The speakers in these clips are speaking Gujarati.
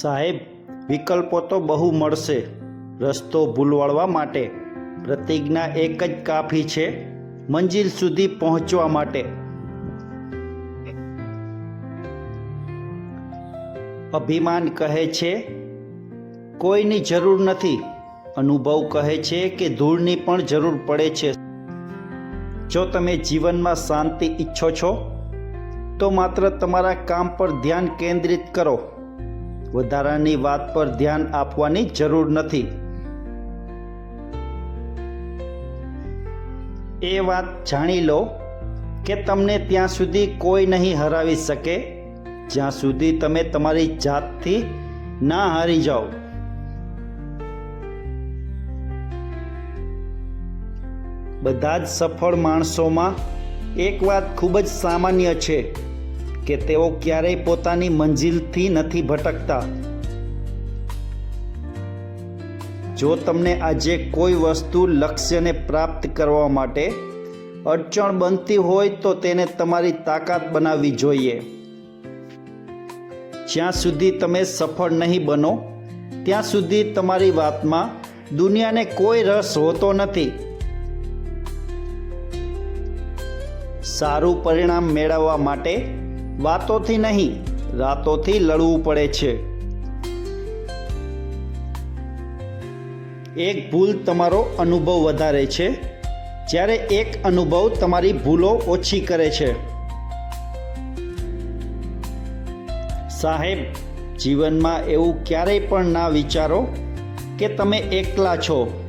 સાહેબ, વિકલ્પો તો બહુ મળશે. રસ્તો ભૂલવાળવા માટે. પ્રતિજ્ઞા એક જ કાફી છે મંજિલ સુધી પહોંચવા માટે. અભિમાન કહે છે, કોઈની જરૂર નથી. અનુભવ કહે છે કે ધૂળની પણ જરૂર પડે છે. જો તમે જીવનમાં શાંતિ ઈચ્છો છો, તો માત્ર તમારા કામ પર ધ્યાન કેન્દ્રિત કરો. વધારાની વાત પર ધ્યાન આપવાની જરૂર નથી. એ વાત જાણી લો કે તમને ત્યાં સુધી કોઈ નહીં હરાવી શકે. જ્યાં સુધી તમે તમારી જાતથી ના હારી જાઓ. બધા જ સફળ માણસોમાં એક વાત ખૂબ જ સામાન્ય છે. કે તેઓ ક્યારેય પોતાની મંજિલથી નથી ભટકતા. જો તમને આજે કોઈ વસ્તુ લક્ષ્યને પ્રાપ્ત કરવા માટે અડચણ બનતી હોય તો તેને તમારી તાકાત બનાવવી જોઈએ. જ્યાં સુધી તમે સફળ નહીં બનો, ત્યાં સુધી તમારી વાતમાં દુનિયાને કોઈ રસ હોતો નથી. સારું પરિણામ મેળવવા માટે વાતોથી નહીં, રાતોથી લડવું પડે છે. એક ભૂલ તમારો અનુભવ વધારે છે, જ્યારે એક અનુભવ તમારી ભૂલો ઓછી કરે છે. સાહેબ, જીવનમાં એવું ક્યારેય પણ ના વિચારો કે તમે એકલા છો.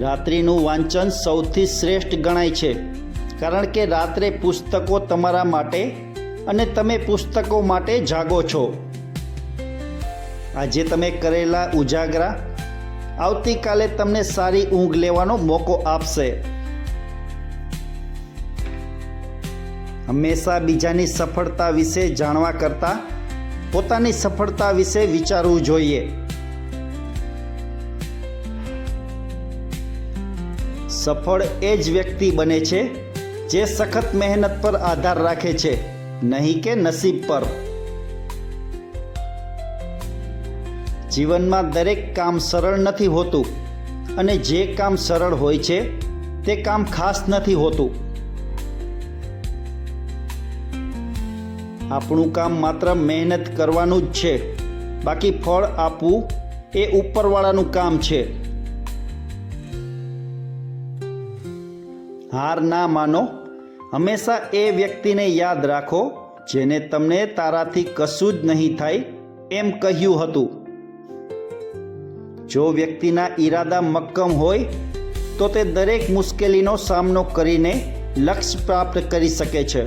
રાત્રિનું વાંચન સૌથી શ્રેષ્ઠ ગણાય છે. કારણ કે રાત્રે પુસ્તકો તમારા માટે અને તમે પુસ્તકો માટે જાગો છો. આજે તમે કરેલા ઉજાગરા આવતીકાલે તમને સારી ઊંઘ લેવાનો મોકો આપશે. હંમેશા બીજાની સફળતા વિશે જાણવા કરતાં પોતાની સફળતા વિશે વિચારવું જોઈએ. સફળ એ જ વ્યક્તિ બને છે જે સખત મહેનત પર આધાર રાખે છે, નહીં કે નસીબ પર. જીવનમાં દરેક કામ સરળ નથી હોતું, અને જે કામ સરળ હોય છે, તે કામ ખાસ નથી હોતું. આપણું કામ માત્ર મહેનત કરવાનું જ છે, બાકી ફળ આપવું એ ઉપરવાળાનું કામ છે. હાર ના માનો. હંમેશા એ વ્યક્તિને યાદ રાખો, જેને તમને તારાથી કશું જ નહીં થાય એમ કહ્યું હતું. જો વ્યક્તિના ઈરાદા મક્કમ હોય, તો તે દરેક મુશ્કેલીનો સામનો કરીને લક્ષ્ય પ્રાપ્ત કરી શકે છે.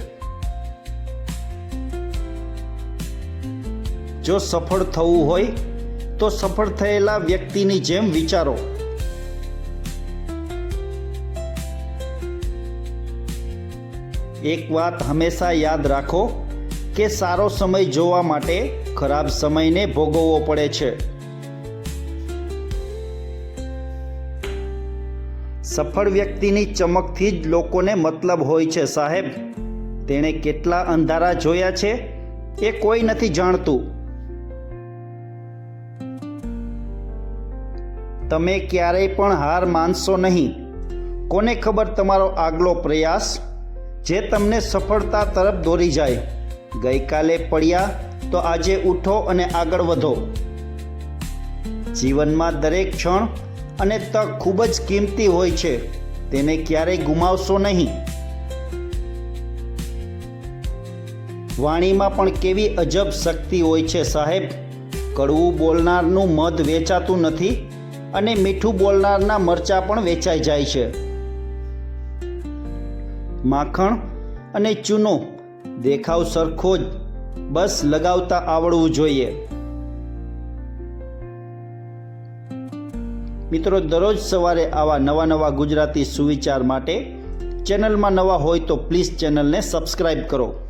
જો સફળ થવું હોય, તો સફળ થયેલા વ્યક્તિની જેમ વિચારો. એક વાત હંમેશા યાદ રાખો કે સારો સમય જોવા માટે ખરાબ સમયને ભોગવવો પડે છે. સફળ વ્યક્તિની ચમકથી જ લોકોને મતલબ હોય છે, સાહેબ. તેણે કેટલા અંધારા જોયા છે એ કોઈ નથી જાણતું. તમે ક્યારેય પણ હાર માનશો નહીં. કોને ખબર તમારો આગલો પ્રયાસ? જે તમને સફળતા તરફ દોરી જાય. ગઈકાલે પડ્યા તો આજે ઉઠો અને આગળ વધો. જીવનમાં દરેક ક્ષણ અને તક ખૂબ જ કિંમતી હોય છે. તેને ક્યારેય ગુમાવશો નહીં. વાણીમાં પણ કેવી અજબ શક્તિ હોય છે સાહેબ. કડવું બોલનારનું મધ વેચાતું નથી અને મીઠું બોલનારના મરચા પણ વેચાઈ જાય છે. માખણ અને ચૂનો દેખાવ સરખો જ બસ લગાવતા આવડવું જોઈએ. મિત્રો, દરરોજ સવારે આવા નવા નવા ગુજરાતી સુવિચાર માટે ચેનલમાં નવા હોય તો પ્લીઝ ચેનલને સબસ્ક્રાઈબ કરો.